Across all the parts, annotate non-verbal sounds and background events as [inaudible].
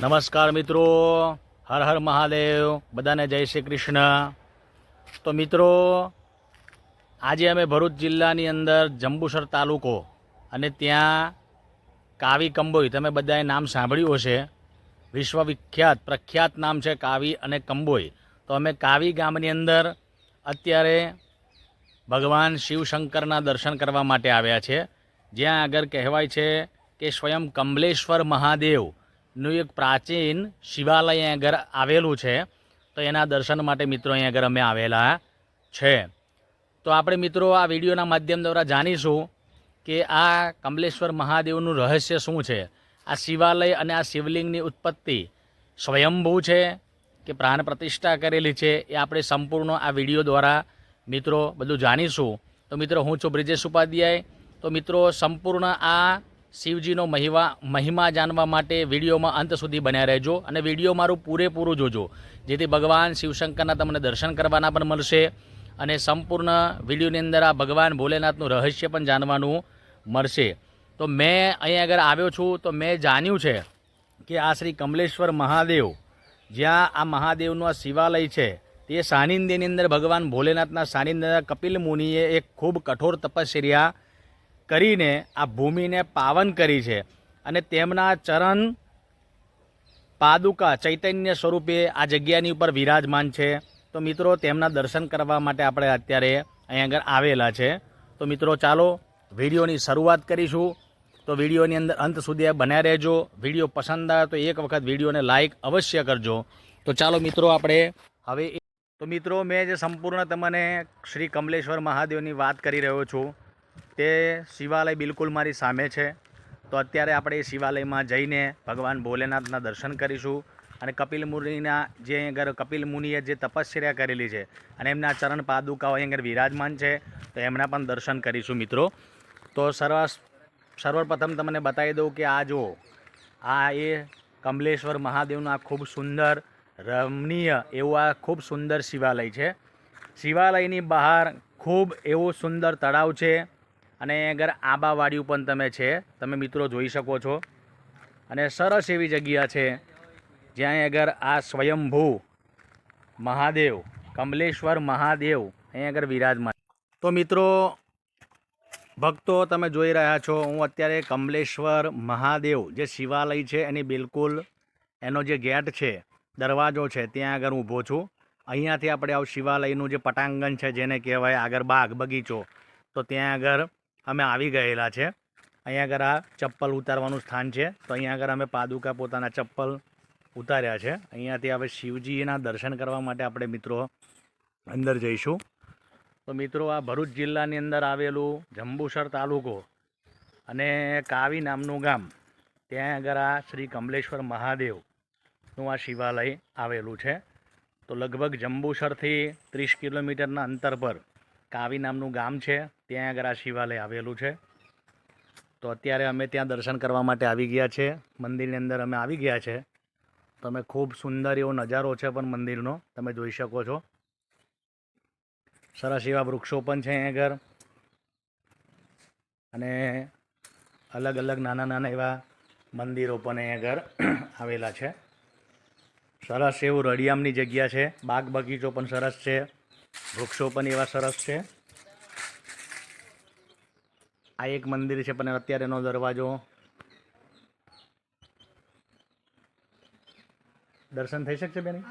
નમસ્કાર મિત્રો. હર હર મહાદેવ. બધાને જય શ્રી કૃષ્ણ. તો મિત્રો, આજે અમે ભરૂચ જિલ્લાની અંદર જંબુસર તાલુકો અને ત્યાં કાવી કંબોઈ. તમે બધાએ નામ સાંભળ્યું હશે. વિશ્વવિખ્યાત, પ્રખ્યાત નામ છે કાવી અને કંબોઈ. તો અમે કાવી ગામની અંદર અત્યારે ભગવાન શિવશંકરના દર્શન કરવા માટે આવ્યા છે. જ્યાં આગળ કહેવાય છે કે સ્વયં કમલેશ્વર મહાદેવનું એક પ્રાચીન શિવાલય અહીં આગળ આવેલું છે. તો એના દર્શન માટે મિત્રો અહીંયા આગળ અમે આવેલા છે. તો આપણે મિત્રો આ વિડીયોના માધ્યમ દ્વારા જાણીશું કે આ કમલેશ્વર મહાદેવનું રહસ્ય શું છે? આ શિવાલય અને આ શિવલિંગની ઉત્પત્તિ સ્વયંભૂ છે કે પ્રાણ પ્રતિષ્ઠા કરેલી છે એ આપણે સંપૂર્ણ આ વીડિયો દ્વારા મિત્રો બધું જાણીશું. તો મિત્રો હું છું બ્રિજેશ ઉપાધ્યાય. તો મિત્રો સંપૂર્ણ આ શિવજીનો મહિમા મહિમા જાણવા માટે વિડીયોમાં અંત સુધી બન્યા રહેજો અને વીડિયો મારું પૂરેપૂરું જોજો. જેથી ભગવાન શિવશંકરના તમને દર્શન કરવાના પણ મળશે અને સંપૂર્ણ વિડીયોની અંદર આ ભગવાન ભોલેનાથનું રહસ્ય પણ જાણવાનું મળશે. તો મેં અહીં આગળ આવ્યો છું, તો મેં જાણ્યું છે કે આ શ્રી કમલેશ્વર મહાદેવ, જ્યાં આ મહાદેવનું આ શિવાલય છે, તે સાનિંદ્યની અંદર ભગવાન ભોલેનાથના સાનિંદ્ય કપિલ મુનિએ એક ખૂબ કઠોર તપશ્ચર્યા કરીને આ ભૂમિને પાવન કરી છે અને તેમના ચરણ પાદુકા ચૈતન્ય સ્વરૂપે આ જગ્યાની ઉપર વિરાજમાન છે. તો મિત્રો, તેમના દર્શન કરવા માટે આપણે અત્યારે અહીં આગળ આવેલા છે. તો મિત્રો, ચાલો વિડીયોની શરૂઆત કરીશું. તો વિડીયોની અંદર અંત સુધી બન્યા રહેજો. વીડિયો પસંદ આવે તો એક વખત વિડીયોને લાઇક અવશ્ય કરજો. તો ચાલો મિત્રો, આપણે હવે તો મિત્રો, મેં જે સંપૂર્ણ તમને શ્રી કમલેશ્વર મહાદેવની વાત કરી રહ્યો છું. તે શિવાલય બિલકુલ મારી સામે છે. તો અત્યારે આપણે એ શિવાલયમાં જઈને ભગવાન ભોલેનાથના દર્શન કરીશું અને કપિલ મુનિના જે આગળ કપિલ મુનિએ જે તપશ્ચર્યા કરેલી છે અને એમના ચરણ પાદુકાઓ અહીં વિરાજમાન છે, તો એમના પણ દર્શન કરીશું મિત્રો. તો સર્વ સર્વપ્રથમ તમને બતાવી દઉં કે આ જુઓ, આ એ કમલેશ્વર મહાદેવનું આ ખૂબ સુંદર, રમણીય એવું આ ખૂબ સુંદર શિવાલય છે. શિવાલયની બહાર ખૂબ એવું સુંદર તળાવ છે. અને આગળ આંબાવાડિયું પણ તમે છે, તમે મિત્રો જોઈ શકો છો. અને સરસ એવી જગ્યા છે, જ્યાં આગળ આ સ્વયંભૂ મહાદેવ, કમલેશ્વર મહાદેવ અહીં આગળ વિરાજમાન. તો મિત્રો, ભક્તો તમે જોઈ રહ્યા છો, હું અત્યારે કમલેશ્વર મહાદેવ જે શિવાલય છે, એની બિલકુલ એનો જે ગેટ છે, દરવાજો છે, ત્યાં આગળ ઊભો છું. અહીંયાથી આપણે આવું શિવાલયનું જે પટાંગણ છે, જેને કહેવાય આગળ બાગ બગીચો, તો ત્યાં આગળ અમે આવી ગયેલા છે. અહીંયા આગળ આ ચપ્પલ ઉતારવાનું સ્થાન છે. તો અહીંયા આગળ અમે પાદુકા પોતાના ચપ્પલ ઉતાર્યા છે. અહીંયાથી હવે શિવજીના દર્શન કરવા માટે આપણે મિત્રો અંદર જઈશું. તો મિત્રો આ ભરૂચ જિલ્લાની અંદર આવેલું જંબુસર તાલુકો અને કાવી નામનું ગામ, ત્યાં આગળ આ શ્રી કમલેશ્વર મહાદેવનું આ શિવાલય આવેલું છે. તો લગભગ જંબુસરથી ત્રીસ કિલોમીટરના અંતર પર કાવી નામનું ગામ છે, ત્યાં આગળ આ શિવાલય આવેલું છે. તો અત્યારે અમે ત્યાં દર્શન કરવા માટે આવી ગયા છે. મંદિરની અંદર અમે આવી ગયા છે. તમે ખૂબ સુંદર એવો નજારો છે પણ મંદિરનો, તમે જોઈ શકો છો. સરસ એવા વૃક્ષો પણ છે અહીંયા આગળ. અને અલગ અલગ નાના નાના એવા મંદિરો પણ અહીંયા આગળ [clears throat] આવેલા છે. સરસ એવું રળિયામની જગ્યા છે. બાગ બગીચો પણ સરસ છે. વૃક્ષો પણ એવા સરસ છે. આ એક મંદિર છે પણ અત્યારે એનો દરવાજો. દર્શન થઈ શકશે બેન?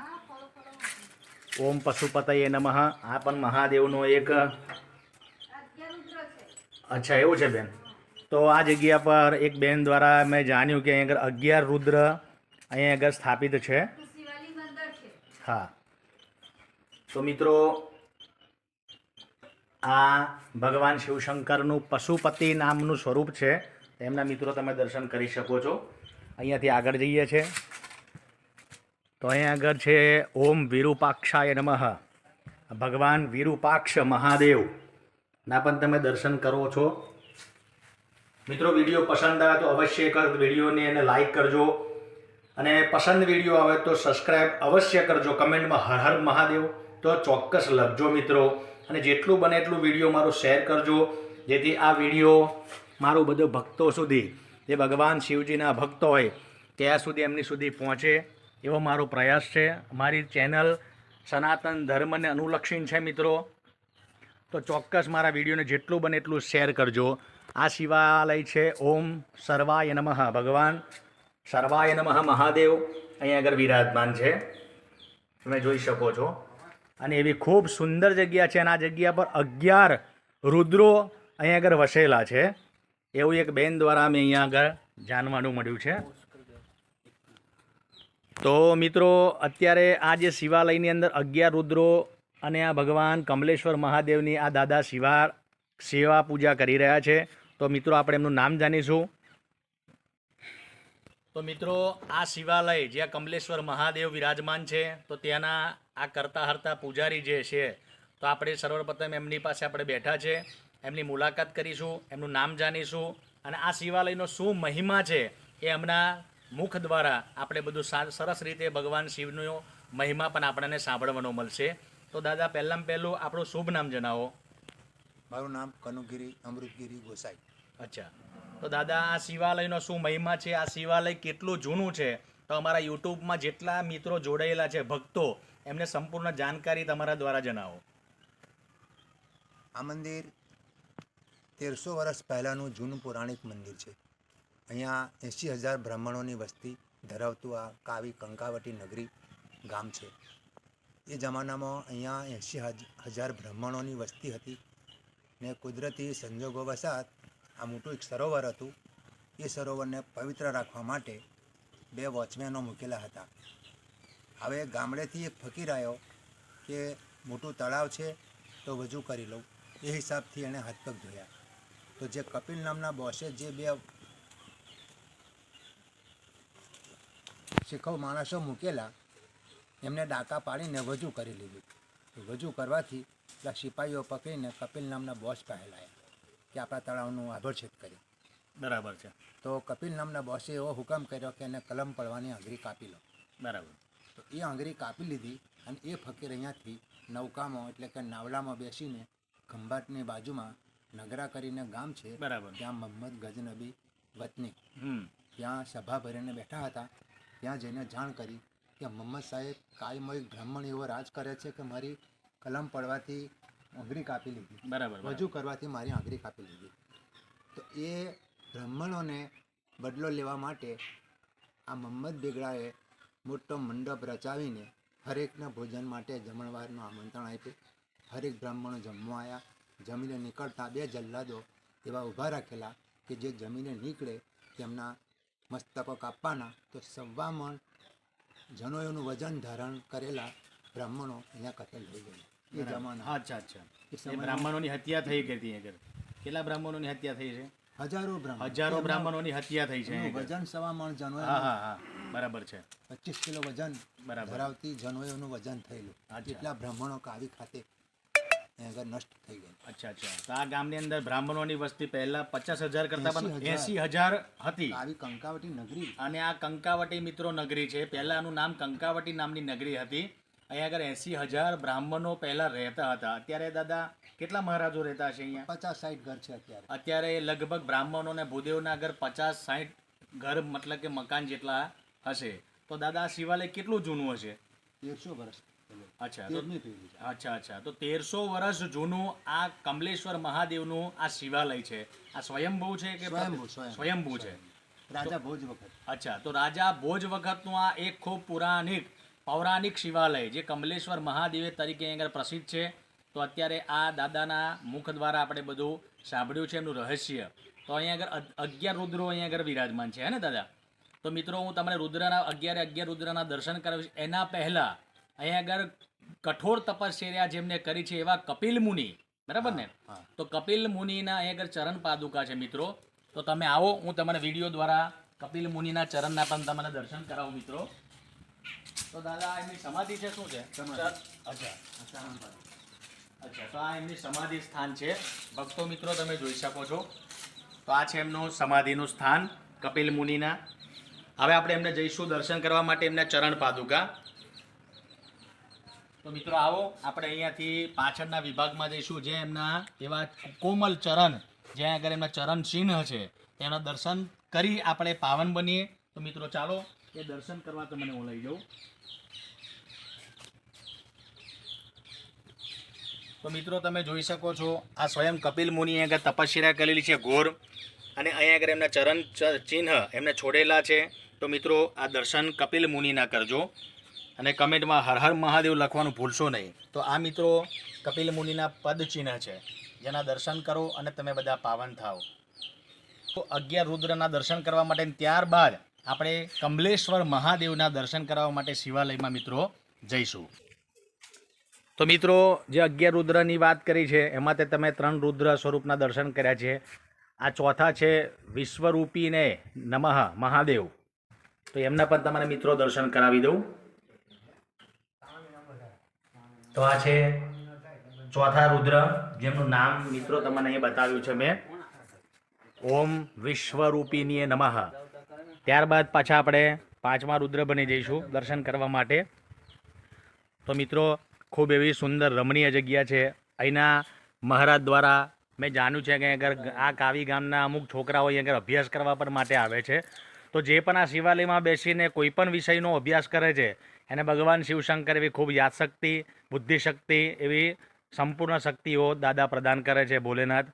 ઓમ પશુપતય નમઃ. આ પણ મહાદેવનો એક અચ્છા એવું છે બેન. તો આ જગ્યા પર એક બેન દ્વારા મેં જાણ્યું કે અહીં આગળ અગિયાર રુદ્ર અહીંયા આગળ સ્થાપિત છે. હા. તો મિત્રો આ ભગવાન શિવશંકરનું પશુપતિ નામનું સ્વરૂપ છે. એમના મિત્રો તમે દર્શન કરી શકો છો. અહીંયાથી આગળ જઈએ છે. તો અહીંયા આગળ છે, ઓમ વિરૂપાક્ષાય નમઃ. ભગવાન વિરૂપાક્ષ મહાદેવ. ના, પણ તમે દર્શન કરો છો. મિત્રો, વીડિયો પસંદ આવે તો અવશ્ય કર વિડીયોને એને લાઈક કરજો. અને પસંદ વીડિયો આવે તો સબસ્ક્રાઈબ અવશ્ય કરજો. કમેન્ટમાં હર હર મહાદેવ. તો ચોક્કસ લખજો મિત્રો. અને જેટલું બને એટલું વીડિયો મારો શેર કરજો. જેથી આ વીડિયો મારો બધો ભક્તો સુધી, જે ભગવાન શિવજીના ભક્તો હોય, ત્યાં સુધી એમની સુધી પહોંચે એવો મારો પ્રયાસ છે. મારી ચેનલ સનાતન ધર્મને અનુલક્ષીન છે મિત્રો. તો ચોક્કસ મારા વિડીયોને જેટલું બને એટલું શેર કરજો. આ શિવાલય છે. ઓમ સર્વાય નમઃ. ભગવાન સર્વાય નમઃ મહાદેવ. અહીંયા આગળ વિરાજમાન છે. તમે જોઈ શકો છો. અને એવી ખૂબ સુંદર જગ્યા છે અને આ જગ્યા પર અગિયાર રુદ્રો અહીંયા આગળ વસેલા છે. એવું એક બેન દ્વારા અમે અહીંયા આગળ જાણવાનું મળ્યું છે. તો મિત્રો, અત્યારે આ જે શિવાલયની અંદર અગિયાર રુદ્રો અને આ ભગવાન કમલેશ્વર મહાદેવની આ દાદા શિવા સેવા પૂજા કરી રહ્યા છે. તો મિત્રો, આપણે એમનું નામ જાણીશું. તો મિત્રો, આ શિવાલય જ્યાં કમલેશ્વર મહાદેવ વિરાજમાન છે, તો ત્યાંના આ કરતા હરતા પૂજારી જે છે તો આપણે સર્વપ્રથમ એમની પાસે આપણે બેઠા છે એમની મુલાકાત કરીશું એમનું નામ જાણીશું અને આ શિવાલયનો શું મહિમા છે એ એમના મુખ દ્વારા આપણે બધું સરસ રીતે ભગવાન શિવનો મહિમા પણ આપણને સાંભળવાનો મળશે. તો દાદા પહેલાં પહેલું આપણું શુભ નામ જણાવો. મારું નામ કનુગીરી અમૃતગીરી ગોસાઈ. અચ્છા. તો દાદા આ શિવાલયનો શું મહિમા છે? આ શિવાલય કેટલું જૂનું છે? તો અમારા યુટ્યુબમાં જેટલા મિત્રો જોડાયેલા છે ભક્તો એમને સંપૂર્ણ જાણકારી તમારા દ્વારા જણાવો. આ મંદિર તેરસો વર્ષ પહેલાંનું જૂનું પૌરાણિક મંદિર છે. અહીંયા એંસી હજાર બ્રાહ્મણોની વસ્તી ધરાવતું આ કાવી કંકાવટી નગરી ગામ છે. એ જમાનામાં અહીંયા એંશી હજાર બ્રાહ્મણોની વસ્તી હતી ને કુદરતી સંજોગો વસાત આ મોટું એક સરોવર હતું. એ સરોવરને પવિત્ર રાખવા માટે બે વોચમેનો મૂકેલા હતા. હવે ગામડેથી એક ફકીર આવ્યો કે મોટું તળાવ છે તો વજૂ કરી લઉં. એ હિસાબથી એણે હાથ પગ ધોયા. તો જે કપિલ નામના બોસે જે બે શીખવ માણસો મૂકેલા એમને ડાકા પાડીને વજૂ કરી લીધું. તો વજૂ કરવાથી પેલા સિપાહીઓ પકડીને કપિલ નામના બોસ પાસે લાયા કે આપણા તળાવનું આભરછેદ કરી બરાબર છે. તો કપિલ નામના બોસે એવો હુકમ કર્યો કે એને કલમ પડવાની અઘરી કાપી લો. બરાબર. એ આંગળી કાપી લીધી અને એ ફકીર અહીંયાથી નૌકામાં એટલે કે નાવલામાં બેસીને ખંભાતની બાજુમાં નગરા કરીને ગામ છે બરાબર. ત્યાં મોહમ્મદ ગજનબી વતની. ત્યાં સભા ભરીને બેઠા હતા. ત્યાં જઈને જાણ કરી કે મોહમ્મદ સાહેબ કાયમય બ્રાહ્મણ એવો રાજ કરે છે કે મારી કલમ પડવાથી આંગળી કાપી લીધી. બરાબર રજૂ કરવાથી મારી આંગળી કાપી લીધી. તો એ બ્રાહ્મણોને બદલો લેવા માટે આ મોહમ્મદ બેગડાએ મોટો મંડપ રચાવીને હરેકને ભોજન માટે જમણવારનું આમંત્રણ આપ્યું. હરેક બ્રાહ્મણો જમવા આવ્યા જમીને નીકળતા બે જલ્લાદો એવા ઊભા રાખેલા કે જે જમીને નીકળે તેમના મસ્તકો કાપવાના. તો સવા મણ જનોયોનું વજન ધારણ કરેલા બ્રાહ્મણો અહીંયા કથેલ થઈ ગયા. એ જમાના. અચ્છા અચ્છા. બ્રાહ્મણોની હત્યા થઈ ગઈ હતી આગળ. કેટલા બ્રાહ્મણોની હત્યા થઈ છે? હજારો બ્રાહ્મણ. હજારો બ્રાહ્મણોની હત્યા થઈ છે. વજન સવા મણ હા હા હા. બરાબર છે. પચીસ કિલો વજન બરાબર. ધરાવતી જનોયોનું વજન થયેલું. એટલા બ્રાહ્મણો કાવી ખાતે નષ્ટ થઈ ગયું અચ્છા અચ્છા. તો આ ગામની અંદર બ્રાહ્મણોની વસ્તી પહેલા પચાસ હજાર કરતા પણ એસી હજાર. હતી. આવી કંકાવટી નગરી. અને આ કંકાવટી મિત્રો નગરી છે. પહેલા આનું નામ કંકાવટી નામની નગરી હતી. અહીંયા આગળ એસી હજાર બ્રાહ્મણો પહેલા રહેતા હતા. અત્યારે દાદા કેટલા મહારાજો રહેતા છે અહીંયા? પચાસ સાઠ ઘર છે અત્યારે. અત્યારે લગભગ બ્રાહ્મણો અને ભૂદેવના ઘર પચાસ સાઠ ઘર મતલબ કે મકાન જેટલા હશે. તો દાદા આ શિવાલય કેટલું જૂનું હશે? તેરસો વર્ષ અચ્છા અચ્છા અચ્છા. તો તેરસો વર્ષ જૂનું આ કમલેશ્વર મહાદેવનું આ શિવાલય છે. આ સ્વયંભૂ છે કે સ્વયંભૂ, છે? રાજા ભોજ વખત. અચ્છા તો રાજા ભોજ વખતનું આ એક ખૂબ પુરાણિક પૌરાણિક શિવાલય જે કમલેશ્વર મહાદેવ તરીકે આગળ પ્રસિદ્ધ છે. તો અત્યારે આ દાદાના મુખ દ્વારા આપણે બધું સાંભળ્યું છે એમનું રહસ્ય. તો અહીંયા આગળ અગિયાર રુદ્રો અહીંયા આગળ વિરાજમાન છે હે ને દાદા? તો મિત્રો હું તમને રુદ્રના અગિયારે અગિયાર રુદ્રના દર્શન કરાવીશ. એના પહેલાં અહીંયા આગળ કઠોર તપશ્ચર્યા જેમને કરી છે એવા કપિલ મુનિ. બરાબર ને? તો કપિલ મુનિના અહીં આગળ ચરણ પાદુકા છે મિત્રો. તો તમે આવો હું તમને વીડિયો દ્વારા કપિલ મુનિના ચરણના પણ તમને દર્શન કરાવું મિત્રો. તો દાદા એમની સમાધિ છે શું છે. અચ્છા અચ્છા તો આ એમની સમાધિ સ્થાન છે. ભક્તો મિત્રો તમે જોઈ શકો છો. તો આ છે એમનું સમાધિનું સ્થાન કપિલ મુનિના. હવે આપણે એમને જઈશું દર્શન કરવા માટે એમના ચરણ પાદુકા. તો મિત્રો આવો, આપણે અહીંયાથી પાછળના વિભાગમાં જઈશું, જે એમના એવા કોમલ ચરણ, જ્યાં આગળ એમના ચરણ ચિહ્ન છે, એના દર્શન કરી આપણે પાવન બનીએ. તો મિત્રો ચાલો, એ દર્શન કરવા તમને હું લઈ જાઉં. તો મિત્રો તમે જોઈ શકો છો, આ સ્વયં કપિલ મુનિએ આગળ તપસ્યા કરેલી છે, ઘોર. અને અહીંયા આગળ એમના ચરણ ચિહ્ન એમને છોડેલા છે. તો મિત્રો, આ દર્શન કપિલ મુનિના કરજો અને કમેન્ટમાં હર હર મહાદેવ લખવાનું ભૂલશો નહીં. તો આ મિત્રો કપિલ મુનિના પદચિહ્ન છે. જેના દર્શન કરો અને તમે બધા પાવન થાઓ તો અગિયાર રુદ્રના દર્શન કરવા માટે ત્યારબાદ આપણે કમલેશ્વર મહાદેવના દર્શન કરવા માટે શિવાલયમાં મિત્રો જઈશું. તો મિત્રો, જે અગિયાર રુદ્રની વાત કરી છે, એમાં તે તમે ત્રણ રુદ્ર સ્વરૂપના દર્શન કર્યા છે. આ ચોથા છે વિશ્વરૂપીને નમઃ મહાદેવ. તો એમના પણ તમારે મિત્રો દર્શન કરાવી દઉં. તો આ છે ચોથા રુદ્ર, જેમનું નામ મિત્રો તમને અહીં બતાવ્યું છે મેં. ઓમ વિશ્વરૂપીનીએ નમઃ. ત્યારબાદ પાછા આપણે પાંચમા રુદ્ર બની જઈશું દર્શન કરવા માટે. તો મિત્રો, ખૂબ એવી સુંદર રમણીય જગ્યા છે. અહીંના મહારાજ દ્વારા મેં જાણ્યું છે કે આગળ આ કાવી ગામના અમુક છોકરાઓ અહીં આગળ અભ્યાસ કરવા પણ માટે આવે છે. તો જે પણ આ શિવાલયમાં બેસીને કોઈ પણ વિષયનો અભ્યાસ કરે છે, એને ભગવાન શિવશંકર એવી ખૂબ યાદશક્તિ, બુદ્ધિશક્તિ એવી સંપૂર્ણ શક્તિઓ દાદા પ્રદાન કરે છે ભોલેનાથ.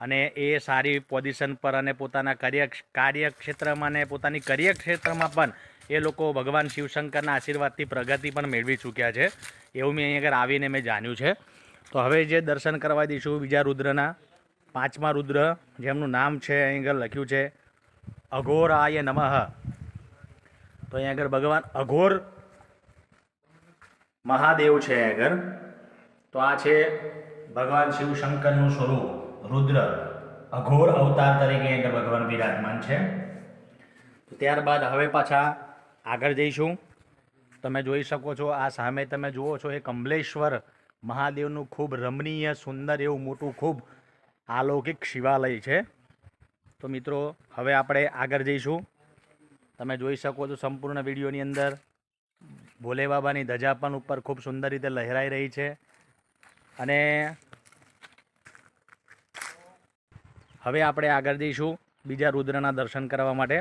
અને એ સારી પોઝિશન પર અને પોતાના કાર્ય કાર્યક્ષેત્રમાં અને પોતાની કાર્યક્ષેત્રમાં પણ એ લોકો ભગવાન શિવશંકરના આશીર્વાદથી પ્રગતિ પણ મેળવી ચૂક્યા છે. એવું મેં અહીં આગળ આવીને મેં જાણ્યું છે. તો હવે જે દર્શન કરવા દઈશું બીજા રુદ્રના, પાંચમા રુદ્ર, જેમનું નામ છે અહીં આગળ લખ્યું છે. અઘોરાય નમઃ. તો અહીંયા આગળ ભગવાન અઘોર મહાદેવ છે આગળ. તો આ છે ભગવાન શિવશંકરનું સ્વરૂપ, રુદ્ર, અઘોર અવતાર તરીકે આગળ ભગવાન વિરાજમાન છે. તો ત્યારબાદ હવે પાછા આગળ જઈશું. તમે જોઈ શકો છો, આ સામે તમે જુઓ છો એ કમલેશ્વર મહાદેવનું ખૂબ રમણીય, સુંદર એવું મોટું, ખૂબ અલૌકિક શિવાલય છે. તો મિત્રો, હવે આપણે આગળ જઈશું. તમે જોઈ શકો છો સંપૂર્ણ વિડીયોની અંદર ભોલે બાબાની ધજા પણ ઉપર ખૂબ સુંદર રીતે લહેરાઈ રહી છે. અને હવે આપણે આગળ જઈશું બીજા રુદ્રના દર્શન કરવા માટે.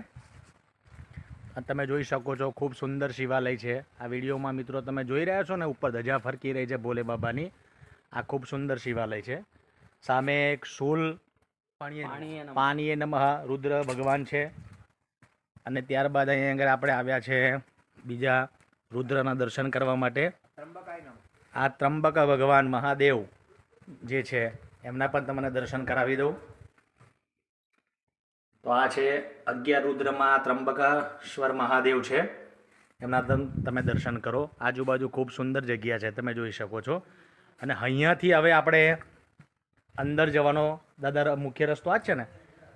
તમે જોઈ શકો છો ખૂબ સુંદર શિવાલય છે. આ વિડીયોમાં મિત્રો તમે જોઈ રહ્યા છો ને, ઉપર ધજા ફરકી રહી છે ભોલે બાબાની. આ ખૂબ સુંદર શિવાલય છે. સામે એક શૂલ પાણીએ નમઃ. રુદ્ર ભગવાન છે. અને ત્યારબાદ અહીંયા આગળ આપણે આવ્યા છે બીજા રુદ્રના દર્શન કરવા માટે. આ ત્રંબક ભગવાન મહાદેવ જે છે એમના પણ તમને દર્શન કરાવી દઉં. તો આ છે અગિયાર રુદ્રમાં ત્રંબકેશ્વર મહાદેવ છે. એમના તમ- તમે દર્શન કરો. આજુબાજુ ખૂબ સુંદર જગ્યા છે તમે જોઈ શકો છો. અને અહીંયાથી હવે આપણે અંદર જવાનો દાદા મુખ્ય રસ્તો આ જ છે ને?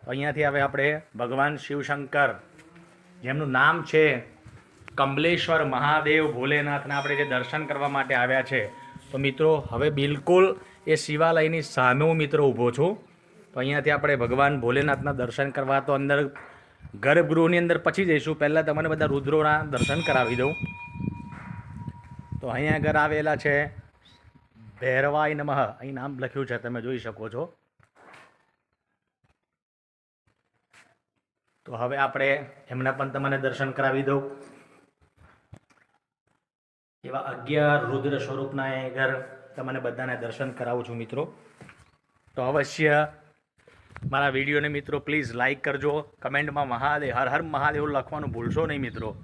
તો અહીંયાથી હવે આપણે ભગવાન શિવશંકર, જેમનું નામ છે કમલેશ્વર મહાદેવ ભોલેનાથના આપણે જે દર્શન કરવા માટે આવ્યા છે. તો મિત્રો, હવે બિલકુલ એ શિવાલયની સામે હું મિત્રો ઊભો છું. તો અહીંયાથી આપણે ભગવાન ભોલેનાથના દર્શન કરવા તો અંદર ગર્ભગૃહની અંદર પછી જઈશું. પહેલાં તમને બધા રુદ્રોના દર્શન કરાવી દઉં. તો અહીંયા આગળ આવેલા છે ભૈરવાય નમઃ. અહીં નામ લખ્યું છે, તમે જોઈ શકો છો. તો હવે આપણે એમના પણ તમને દર્શન કરાવી દઉં. એવા અગિયાર રુદ્ર સ્વરૂપના એ ઘર તમને બધાને દર્શન કરાવું છું મિત્રો. તો અવશ્ય મારા વિડીયોને મિત્રો પ્લીઝ લાઈક કરજો, કમેન્ટમાં મહાદેવ, હર હર મહાદેવ લખવાનું ભૂલશો નહીં મિત્રો.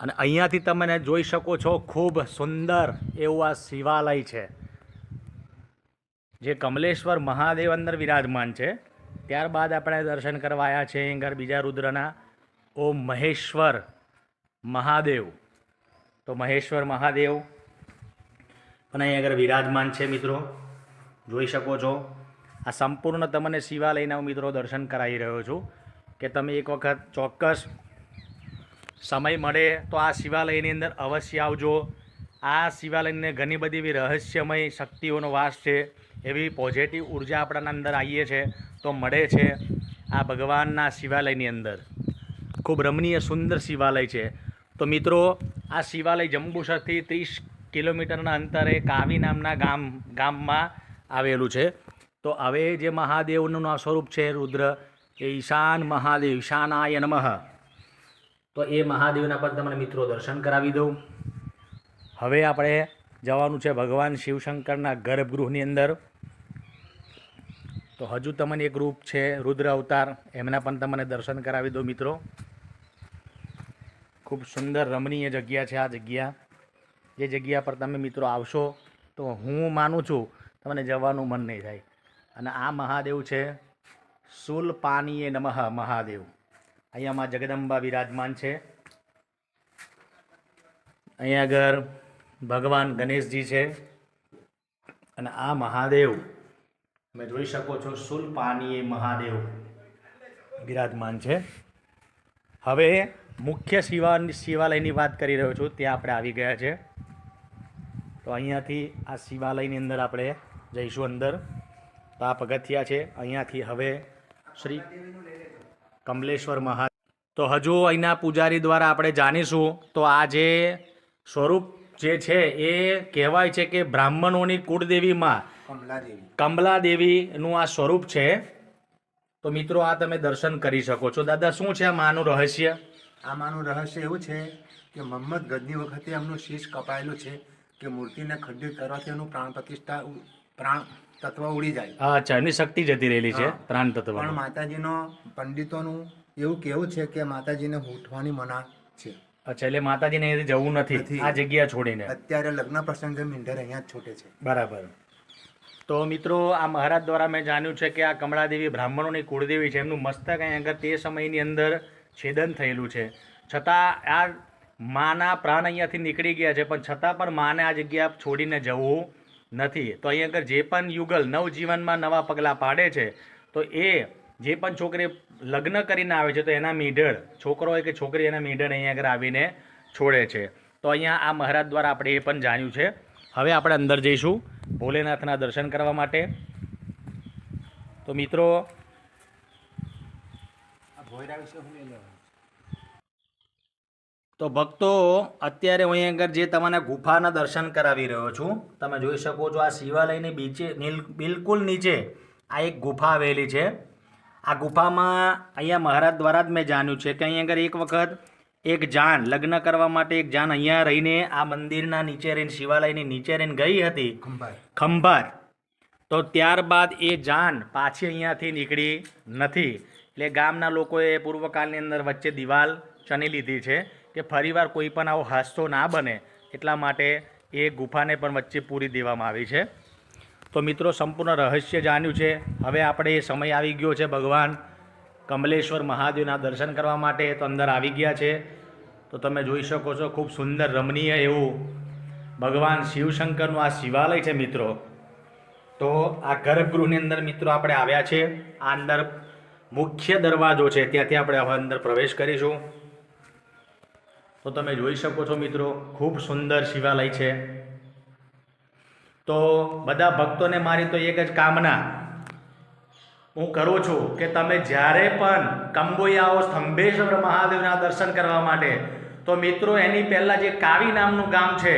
અને અહીંયાથી તમે જોઈ શકો છો ખૂબ સુંદર એવું આ શિવાલય છે. જે કમલેશ્વર મહાદેવ અંદર વિરાજમાન છે. ત્યારબાદ આપણે દર્શન કરવા આવ્યા છે આગળ બીજા રુદ્રના. ઓમ મહેશ્વર મહાદેવ. તો મહેશ્વર મહાદેવ. પણ અહીં આગળ વિરાજમાન છે મિત્રો. જોઈ શકો છો. આ સંપૂર્ણ તમને શિવાલયના હું મિત્રો દર્શન કરાવી રહ્યો છું. કે તમે એક વખત ચોક્કસ સમય મળે તો આ શિવાલયની અંદર અવશ્ય આવજો. આ શિવાલયને ઘણી બધી એવી રહસ્યમય શક્તિઓનો વાસ છે. એવી પોઝિટિવ ઊર્જા આપણાના અંદર આવીએ છે, તો મળે છે આ ભગવાનના શિવાલયની અંદર. ખૂબ રમણીય સુંદર શિવાલય છે. તો મિત્રો, આ શિવાલય જંબુસરથી ત્રીસ કિલોમીટરના અંતરે કાવી નામના ગામ, ગામમાં આવેલું છે. તો હવે જે મહાદેવનું સ્વરૂપ છે, રુદ્ર, એ ઈશાન મહાદેવ, ઈશાનાય નમઃ. તો એ મહાદેવના પર તમને મિત્રો દર્શન કરાવી દઉં. હવે આપણે જવાનું છે ભગવાન શિવશંકરના ગર્ભગૃહની અંદર. તો હજુ તમને એક રૂપ છે, રુદ્ર અવતાર. એમના પણ તમને દર્શન કરાવી દો મિત્રો. ખૂબ સુંદર રમણીય જગ્યા છે આ જગ્યા. જે જગ્યા પર તમે મિત્રો આવશો તો હું માનું છું તમને જવાનું મન નહીં થાય. અને આ મહાદેવ છે સુલ પાનીએ નમઃ મહાદેવ. અહીંયા માં જગદંબા વિરાજમાન છે. અહીંયા આગળ ભગવાન ગણેશજી છે. અને આ મહાદેવ તમે જોઈ શકો છો સુલપાનીએ મહાદેવ વિરાજમાન છે. હવે મુખ્ય શિવા શિવાલયની વાત કરી રહ્યો છું, ત્યાં આપણે આવી ગયા છે. તો અહીંયાથી આ શિવાલયની અંદર આપણે જઈશું અંદર. તો આ પગથિયા છે, અહીંયાથી હવે શ્રી કમલેશ્વર મહા, તો હજુ અહીંના પૂજારી દ્વારા આપણે જાણીશું, તો આ જે સ્વરૂપ જે છે એ કહેવાય છે કે બ્રાહ્મણોની કુળદેવીમાં કમલા દેવીનું આ સ્વરૂપ છે. તો મિત્રો આ તમે દર્શન કરી શકો છો. દાદા શું છે આ માનું રહસ્ય? આ માનું રહસ્ય એવું છે કે મોહમ્મદ ગદની વખતે એમનું શીશ કપાયેલું છે કે મૂર્તિને ખંડિત કરવાથી એનું પ્રાણ પ્રતિષ્ઠા પ્રાણ તત્વ ઉડી જાય. અચ્છા એની શક્તિ જતી રહેલી છે પ્રાણ તત્વ પણ માતાજીનો પંડિતોનું એવું કેવું છે કે માતાજીને ઉઠવાની મના છે. અચ્છા એટલે માતાજીને જવું નથી. આ જગ્યા છોડીને. અત્યારે લગ્ન પ્રસંગે મીંઢર અહીંયા છૂટે છે. બરાબર. તો મિત્રો, આ મહારાજ દ્વારા મેં જાણ્યું છે કે આ કમળાદેવી બ્રાહ્મણોની કુળદેવી છે. એમનું મસ્તક અહીં આગળ તે સમયની અંદર છેદન થયેલું છે. છતાં આ માના પ્રાણ અહીંયાથી નીકળી ગયા છે, પણ છતાં પણ માને આ જગ્યા છોડીને જવું નથી. તો અહીં આગળ જે પણ યુગલ નવજીવનમાં નવા પગલાં પાડે છે, તો એ જે પણ છોકરી લગ્ન કરીને આવે છે, તો એના મીઢળ, છોકરો હોય કે છોકરી એના મીઢળ અહીંયા આગળ આવીને છોડે છે. તો અહીંયા આ મહારાજ દ્વારા આપણે એ પણ જાણ્યું છે. હવે આપણે અંદર જઈશું ભોલેનાથના દર્શન કરવા માટે. તો મિત્રો, તો ભક્તો, અત્યારે હું આગળ જે તમને ગુફાના દર્શન કરાવી રહ્યો છું, તમે જોઈ શકો છો આ શિવાલયની બીચે બિલકુલ નીચે આ એક ગુફા આવેલી છે. આ ગુફામાં અહીંયા મહારાજ દ્વારા જ મેં જાણ્યું છે કે અહીં આગળ એક વખત એક જાન લગ્ન કરવા માટે એક જાન અહીંયા રહીને આ મંદિરના નીચે રહીને શિવાલયની નીચે રહીને ગઈ હતી. ખંભાત ખંભાત તો ત્યારબાદ એ જાન પાછી અહીંયાથી નીકળી નથી. એટલે ગામના લોકોએ પૂર્વકાળની અંદર વચ્ચે દિવાલ ચની લીધી છે કે ફરીવાર કોઈ પણ આવો હાસ્તો ના બને એટલા માટે એ ગુફાને પણ વચ્ચે પૂરી દેવામાં આવી છે. તો મિત્રો સંપૂર્ણ રહસ્ય જાણ્યું છે. હવે આપણે એ સમય આવી ગયો છે ભગવાન. કમલેશ્વર મહાદેવના દર્શન કરવા માટે તો અંદર આવી ગયા છે. તો તમે જોઈ શકો છો, ખૂબ સુંદર રમણીય એવું ભગવાન શિવશંકરનું આ શિવાલય છે મિત્રો. તો આ ગર્ભગૃહની અંદર મિત્રો આપણે આવ્યા છે. આ અંદર મુખ્ય દરવાજો છે, ત્યાંથી આપણે હવે અંદર પ્રવેશ કરીશું. તો તમે જોઈ શકો છો મિત્રો, ખૂબ સુંદર શિવાલય છે. તો બધા ભક્તોને મારી તો એક જ કામના હું કરું છું કે તમે જ્યારે પણ કંબોઈ આવો સ્તંભેશ્વર મહાદેવના દર્શન કરવા માટે, તો મિત્રો એની પહેલાં જે કાવી નામનું ગામ છે,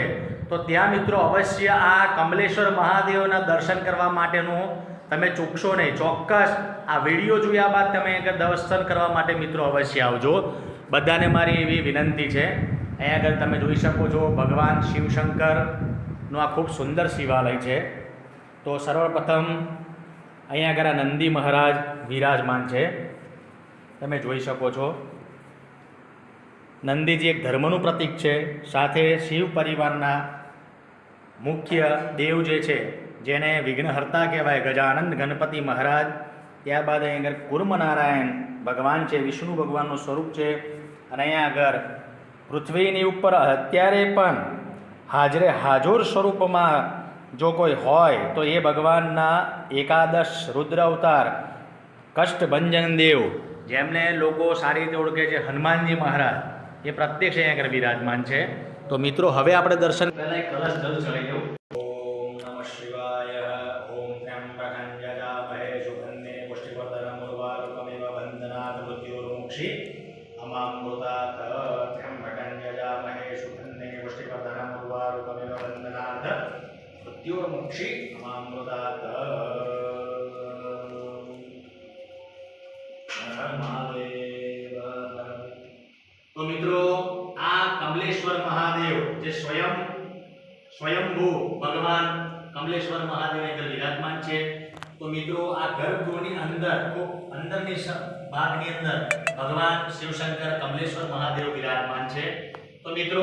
તો ત્યાં મિત્રો અવશ્ય આ કમલેશ્વર મહાદેવના દર્શન કરવા માટેનું તમે ચૂકશો નહીં. ચોક્કસ આ વીડિયો જોયા બાદ તમે આગળ દર્શન કરવા માટે મિત્રો અવશ્ય આવજો. બધાને મારી એવી વિનંતી છે. અહીંયા આગળ તમે જોઈ શકો છો ભગવાન શિવશંકરનું આ ખૂબ સુંદર શિવાલય છે. તો સર્વપ્રથમ અહીંયા આગળ નંદી મહારાજ વિરાજમાન છે. તમે જોઈ શકો છો. નંદીજી એક ધર્મનું પ્રતીક છે. સાથે શિવ પરિવારના મુખ્ય દેવ જે છે, જેને વિઘ્નહર્તા કહેવાય, ગજાનંદ ગણપતિ મહારાજ. ત્યારબાદ અહીં આગળ કુર્મનારાયણ ભગવાન છે, વિષ્ણુ ભગવાનનું સ્વરૂપ છે. અને અહીંયા આગળ પૃથ્વીની ઉપર અત્યારે પણ હાજરે હાજર સ્વરૂપમાં જો કોઈ હોય, તો એ ભગવાનના એકાદશ રુદ્ર અવતાર કષ્ટભંજન દેવ. જેમને લોકો સારી રીતે ઓળખે છે હનુમાનજી મહારાજ. એ પ્રત્યક્ષ અહીંયા આગળ વિરાજમાન છે. તો મિત્રો હવે આપણે દર્શન પહેલા એક કલશ જલ ચડાવી દઉં. ઓમ નમઃ શિવાય ઓમ ત્ર્યંબકં યજામહે સુગંધે પુષ્ટિવર્ધનમ ઉર્વારુકમિવ વંદનાથ મૃત્યુર્મુક્ષી અમામૃતાત ત્ર્યંબકં યજામહે સુગંધે પુષ્ટિવર્ધનમ ઉર્વારુકમિવ વંદનાથ મૃત્યુર્મુક્ષી અમામૃતાત કમલેશ્વર મહાદેવ અંદર વિરાજમાન છે. તો મિત્રો, આ ગર્ભગૃહની અંદર અંદરની ભાગની અંદર ભગવાન શિવશંકર કમલેશ્વર મહાદેવ વિરાજમાન છે. તો મિત્રો,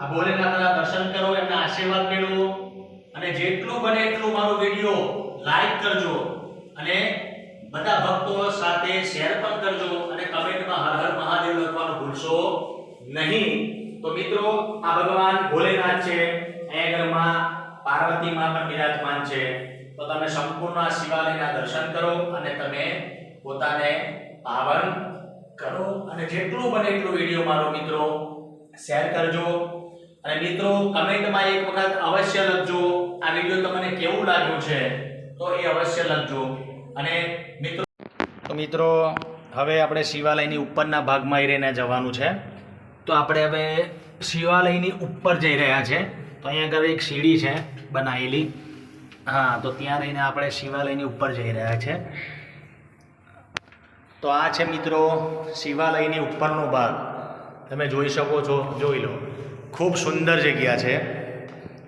આ ભોલેનાથના દર્શન કરો, એમના આશીર્વાદ મેળવો. અને જેટલું બને એટલું મારો વીડિયો લાઈક કરજો. અને બધા ભક્તો સાથે શેર પણ કરજો અને કમેન્ટમાં હર હર મહાદેવ લખવાનું ભૂલશો નહીં. તો મિત્રો, આ ભગવાન ભોલેનાથ છે. એ આગળમાં પાર્વતી માં પણ વિરાજમાન છે, તો તમે સંપૂર્ણ આ શિવાલયના દર્શન કરો અને તમે પોતાને પાવન કરો. અને જેટલું બને એટલું વીડિયો મારો મિત્રો શેર કરજો. અને મિત્રો, કમેન્ટમાં એક વખત અવશ્ય લખજો, આ વીડિયો તમને કેવું લાગ્યું છે, તો એ અવશ્ય લખજો. અને મિત્રો, તો મિત્રો, હવે આપણે શિવાલયની ઉપરના ભાગમાં રહીને જવાનું છે. તો આપણે હવે શિવાલયની ઉપર જઈ રહ્યા છે. તો અહીંયા આગળ એક સીડી છે બનાવેલી હા, તો ત્યાં રહીને આપણે શિવાલયની ઉપર જઈ રહ્યા છે. તો આ છે મિત્રો શિવાલયની ઉપરનો ભાગ. તમે જોઈ શકો છો, જોઈ લો. ખૂબ સુંદર જગ્યા છે.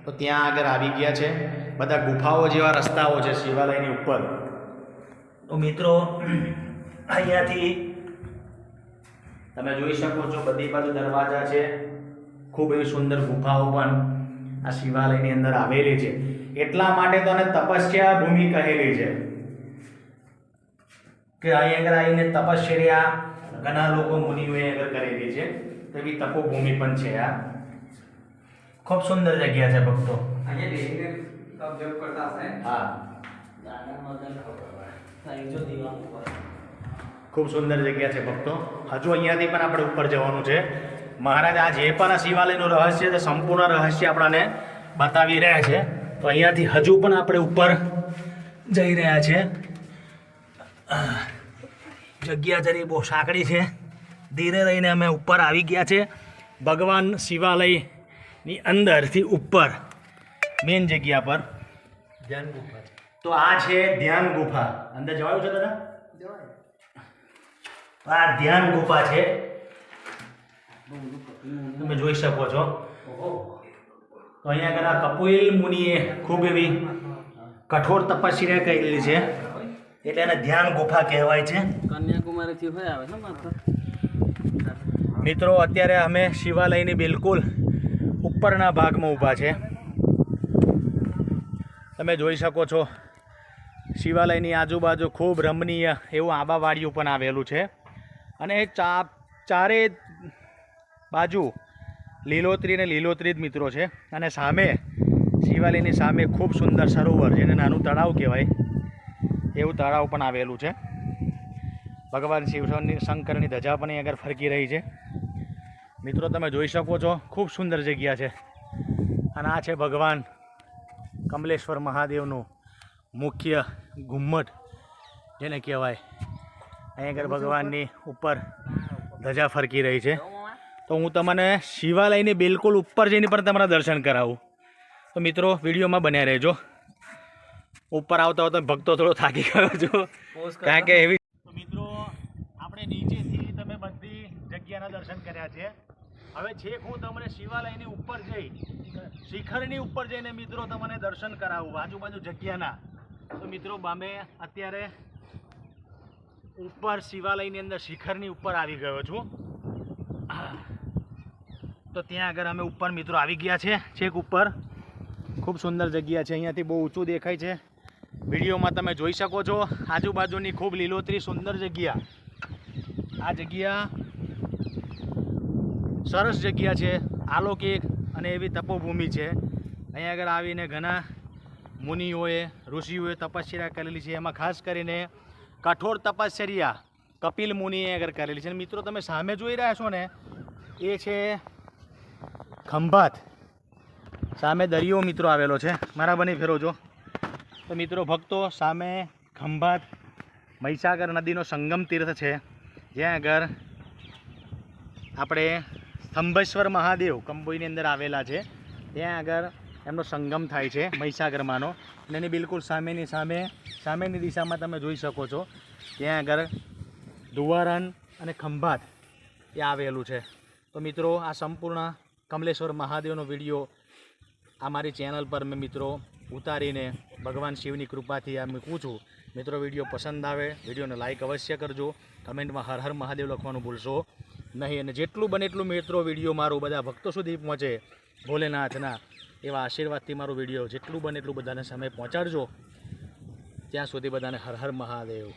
તો ત્યાં આગળ આવી ગયા છે. બધા ગુફાઓ જેવા રસ્તાઓ છે શિવાલયની ઉપર. તો મિત્રો, અહીંયાથી તમે જોઈ શકો છો બધી બાજુ દરવાજા છે. ખૂબ એવી સુંદર ગુફાઓ પણ આ શિવાલયની અંદર આવેલી છે. એટલા માટે તો આને તપસ્યા ભૂમિ કહેલી છે. કે અહીં આગળ આવીને તપશ્ચર્યા ઘણા લોકો મુનિઓએ આગળ કરેલી છે. તો એવી તપોભૂમિ પણ છે આ. ખૂબ સુંદર જગ્યા છે ભક્તો. હા. ખૂબ સુંદર જગ્યા છે ભક્તો. હજુ અહીંયાથી પણ આપણે ઉપર જવાનું છે. મહારાજ આ જે પણ આ શિવાલયનું રહસ્ય છે સંપૂર્ણ રહસ્ય આપણાને બતાવી રહ્યા છે. તો અહીંયાથી હજુ પણ આપણે ઉપર જઈ રહ્યા છે. જગ્યા જરી બહુ સાંકડી છે. ધીરે રહીને અમે ઉપર આવી ગયા છે. ભગવાન શિવાલયની અંદરથી ઉપર મેન જગ્યા પર. ધ્યાન ગુફા તો આ છે ધ્યાન ગુફા. અંદર જવાયું છે દાદા? આ ધ્યાન ગુફા છે. તમે જોઈ શકો છો. તો અહીંયા આગળ કપિલ મુનિએ ખૂબ એવી કઠોર તપસ્યા કરેલી છે. એટલે એને ધ્યાન ગુફા કહેવાય છે. કન્યાકુમારીથી હોય આવે છે માત્ર મિત્રો અત્યારે અમે શિવાલયની બિલકુલ ઉપરના ભાગમાં ઊભા છે. તમે જોઈ શકો છો શિવાલયની આજુબાજુ ખૂબ રમણીય એવું આંબાવાડિયું પણ આવેલું છે. અને ચા ચારે બાજુ લીલોતરી ને લીલોતરી જ મિત્રો છે. અને સામે શિવાલયની સામે ખૂબ સુંદર સરોવર જેને નાનું તળાવ કહેવાય. એવું તળાવ પણ આવેલું છે. ભગવાન શિવની શંકરની ધજા પણ આગળ ફરકી રહી છે. મિત્રો, તમે જોઈ શકો છો, ખૂબ સુંદર જગ્યા છે. અને આ છે ભગવાન કમલેશ્વર મહાદેવનું મુખ્ય ઘુમ્મટ, જેને કહેવાય. અહીં આગળ ભગવાનની ઉપર ધજા ફરકી રહી છે. તો હું તમને શિવાલયની બિલકુલ ઉપર જઈને પણ તમારા દર્શન કરાવું. તો મિત્રો વિડીયોમાં બન્યા રહેજો. ઉપર આવતા હોતા ભક્તો થોડો થાકી ગયો છો. કારણ કે એવી તો મિત્રો આપણે નીચેથી તમે બધી જગ્યાના દર્શન કર્યા છે. હવે છેક હું તમને શિવાલયની ઉપર જઈ શિખરની ઉપર જઈને મિત્રો તમને દર્શન કરાવું આજુબાજુ જગ્યાના. તો મિત્રો બામે અત્યારે ઉપર શિવાલયની અંદર શિખરની ઉપર આવી ગયો છું. તો ત્યાં આગળ અમે ઉપર મિત્રો આવી ગયા છે, છેક ઉપર. ખૂબ સુંદર જગ્યા છે, અહીંયાથી બહુ ઊંચું દેખાય છે. વિડીયોમાં તમે જોઈ શકો છો, આજુબાજુની ખૂબ લીલોતરી સુંદર જગ્યા. આ જગ્યા સરસ જગ્યા છે, આલૌકિક અને એવી તપોભૂમિ છે. અહીંયા આગળ આવીને ઘણા મુનિઓએ, ઋષિઓએ તપશ્ચર્યા કરેલી છે. એમાં ખાસ કરીને કઠોર તપશ્ચર્યા કપિલ મુનિએ આગળ કરેલી છે. મિત્રો, તમે સામે જોઈ રહ્યા છો ને, એ છે ખંભાત. સામે દરિયો મિત્રો આવેલો છે. મારા બની ફેરવજો તો મિત્રો, ભક્તો, સામે ખંભાત મહીસાગર નદીનો સંગમ તીર્થ છે. જ્યાં આગળ આપણે સ્તંભેશ્વર મહાદેવ કંબોઈની અંદર આવેલા છે. ત્યાં આગળ એમનો સંગમ થાય છે મહીસાગરમાંનો. અને એની બિલકુલ સામેની સામે, સામેની દિશામાં તમે જોઈ શકો છો. ત્યાં આગળ ધુવારન અને ખંભાત એ આવેલું છે. તો મિત્રો, આ સંપૂર્ણ કમલેશ્વર મહાદેવનો વીડિયો આ મારી ચેનલ પર મેં મિત્રો ઉતારીને ભગવાન શિવની કૃપાથી આ મૂકું છું. મિત્રો, વીડિયો પસંદ આવે, વિડીયોને લાઇક અવશ્ય કરજો. કમેન્ટમાં હર હર મહાદેવ લખવાનું ભૂલશો નહીં. અને જેટલું બને એટલું મિત્રો વીડિયો મારું બધા ભક્તો સુધી પહોંચે. ભોલેનાથના એવા આશીર્વાદથી મારું વીડિયો જેટલું બને એટલું બધાને સમય પહોંચાડજો. ત્યાં સુધી બધાને હર હર મહાદેવ.